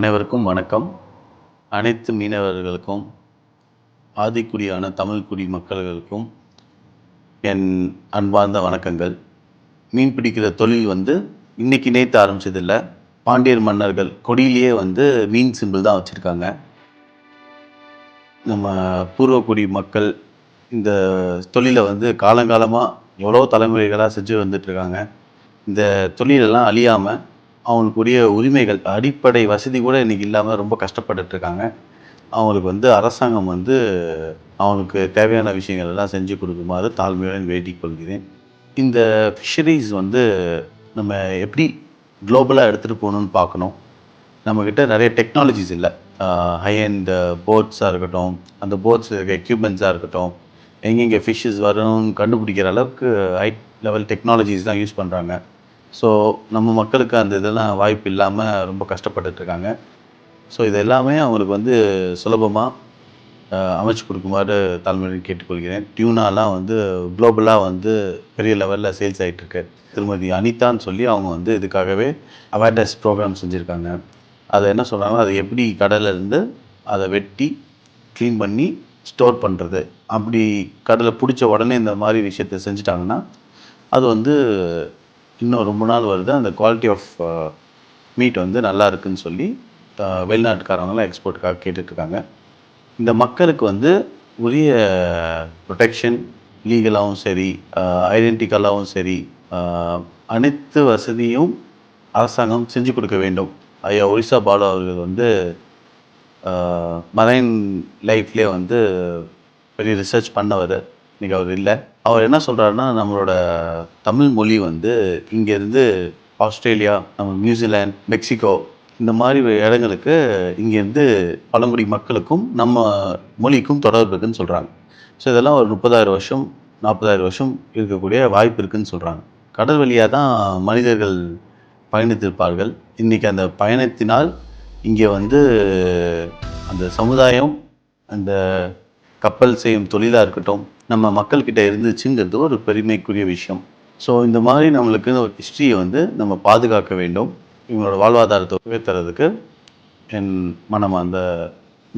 அனைவருக்கும் வணக்கம். அனைத்து மீனவர்களுக்கும் ஆதிக்குடியான தமிழ் குடி மக்கள்களுக்கும் என் அன்பார்ந்த வணக்கங்கள். மீன் பிடிக்கிற தொழில் வந்து இன்னைக்கு நேற்று ஆரம்பிச்சதில்லை. பாண்டியர் மன்னர்கள் கொடியிலேயே வந்து மீன் சிம்பிள் தான் வச்சுருக்காங்க. நம்ம பூர்வக்குடி மக்கள் இந்த தொழிலை வந்து காலங்காலமாக எவ்வளோ தலைமுறைகளாக செஞ்சு வந்துட்டுருக்காங்க இந்த தொழிலெல்லாம் அழியாமல் அவங்களுக்குரிய உரிமைகள் அடிப்படை வசதி கூட இன்றைக்கி இல்லாமல் ரொம்ப கஷ்டப்பட்டுட்டு இருக்காங்க. அவங்களுக்கு வந்து அரசாங்கம் வந்து அவங்களுக்கு தேவையான விஷயங்கள் எல்லாம் செஞ்சு கொடுக்குமாறு தாழ்மையுடன் வேண்டிக் கொள்கிறேன். இந்த ஃபிஷரிஸ் வந்து நம்ம எப்படி குளோபலாக எடுத்துகிட்டு போகணும்னு பார்க்கணும். நம்மக்கிட்ட நிறைய டெக்னாலஜிஸ் இல்லை. ஹை அண்ட் போட்ஸாக இருக்கட்டும் அந்த போட்ஸ் எக்யூப்மெண்ட்ஸாக இருக்கட்டும் எங்கெங்கே ஃபிஷ்ஷஸ் வரணும்னு கண்டுபிடிக்கிற அளவுக்கு ஹை லெவல் டெக்னாலஜிஸ் தான் யூஸ் பண்ணுறாங்க ஸோ நம்ம மக்களுக்கு அந்த இதெல்லாம் வாய்ப்பு இல்லாமல் ரொம்ப கஷ்டப்பட்டுட்ருக்காங்க. ஸோ இது எல்லாமே அவங்களுக்கு வந்து சுலபமாக அமைச்சு கொடுக்குமாறு தலைமுறையில் கேட்டுக்கொள்கிறேன். டியூனாலாம் வந்து குளோபலாக வந்து பெரிய லெவலில் சேல்ஸ் ஆகிட்டுருக்கு திருமதி அனிதான்னு சொல்லி அவங்க வந்து இதுக்காகவே அவேர்னஸ் ப்ரோக்ராம் செஞ்சுருக்காங்க. அதை என்ன சொல்கிறாங்க அதை எப்படி கடலிருந்து அதை வெட்டி க்ளீன் பண்ணி ஸ்டோர் பண்ணுறது அப்படி கடலை பிடிச்ச உடனே இந்த மாதிரி விஷயத்த செஞ்சுட்டாங்கன்னா அது வந்து இன்னும் ரொம்ப நாள் வருது. அந்த குவாலிட்டி ஆஃப் மீட் வந்து நல்லா இருக்குன்னு சொல்லி uh, வெளிநாட்டுக்காரவங்களாம் எக்ஸ்போர்ட்டுக்காக கேட்டுட்ருக்காங்க. இந்த மக்களுக்கு வந்து உரிய ப்ரொடெக்ஷன் லீகலாகவும் சரி uh, ஐடென்டிக்கலாகவும் சரி uh, அனைத்து வசதியும் அரசாங்கம் செஞ்சு கொடுக்க வேண்டும். ஐயா ஒரிசா பாலு அவர்கள் வந்து மரைன் லைஃப்லேயே வந்து பெரிய ரிசர்ச் பண்ணவர். இன்றைக்கி அவர் இல்லை. அவர் என்ன சொல்கிறாருன்னா நம்மளோட தமிழ் மொழி வந்து இங்கேருந்து ஆஸ்திரேலியா நம்ம நியூசிலாந்து மெக்சிகோ இந்த மாதிரி இடங்களுக்கு இங்கேருந்து பழங்குடி மக்களுக்கும் நம்ம மொழிக்கும் தொடர்பு இருக்குன்னு சொல்கிறாங்க ஸோ இதெல்லாம் ஒரு முப்பதாயிரம் வருஷம் நாற்பதாயிரம் வருஷம் இருக்கக்கூடிய வாய்ப்பு இருக்குதுன்னு சொல்கிறாங்க கடல் வழியாக தான் மனிதர்கள் பயணித்திருப்பார்கள். இன்றைக்கி அந்த பயணத்தினால் இங்கே வந்து அந்த சமுதாயம் அந்த கப்பல் செய்யும் தொழிலாக இருக்கட்டும் நம்ம மக்கள்கிட்ட இருந்துச்சுங்கிறது ஒரு பெருமைக்குரிய விஷயம். ஸோ இந்த மாதிரி நம்மளுக்கு ஒரு ஹிஸ்ட்ரியை வந்து நம்ம பாதுகாக்க வேண்டும். இவங்களோட வாழ்வாதாரத்தை உயர்த்துறதுக்கு என் மனம் அந்த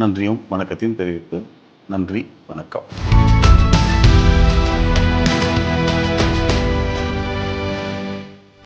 நன்றியும் வணக்கத்தையும் தெரிவித்து நன்றி வணக்கம்.